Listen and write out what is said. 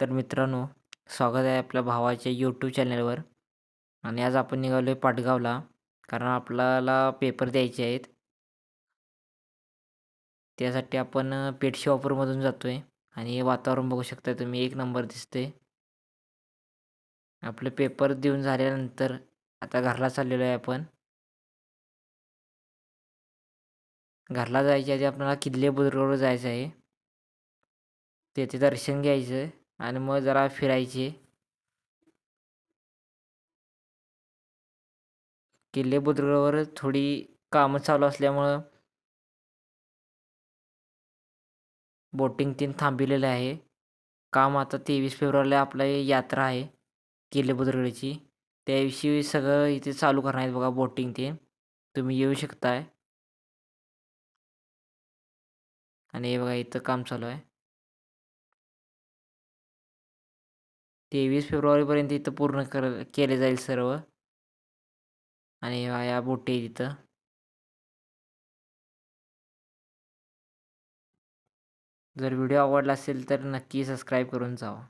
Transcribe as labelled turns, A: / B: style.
A: तर मित्रांनो स्वागत आहे आपल्या भावाच्या यूट्यूब चॅनलवर आणि आज आपण निघालो आहे पाटगावला कारण आपल्याला पेपर द्यायचे आहेत. त्यासाठी आपण पेटशी ऑफरमधून जातो आहे आणि वातावरण बघू शकता तुम्ही एक नंबर दिसते आपले पेपर देऊन झाल्यानंतर आता घरला चाललेलो आहे आपण. घरला जायच्या आधी आपल्याला किल्ले बुद्रुकवर जायचं आहे. तेथे दर्शन घ्यायचं. आणि मग जरा फिरायचे. किल्ले बुद्रुकवर थोडी कामं चालू असल्यामुळं बोटिंग तीन थांबलेलं आहे. काम आता तेवीस फेब्रुवारीला आपला यात्रा आहे किल्ले बुद्रुकची. त्याविषयी सगळं इथे चालू करणार आहेत बघा बोटिंग ते. तुम्ही येऊ शकताय. आणि हे बघा इथं काम चालू आहे. तेवीस फेब्रुवारीपर्यंत इथं पूर्ण कर केले जाईल सर्व. आणि या बोटी तिथं. जर व्हिडिओ आवडला असेल तर नक्की सबस्क्राईब करून जावा.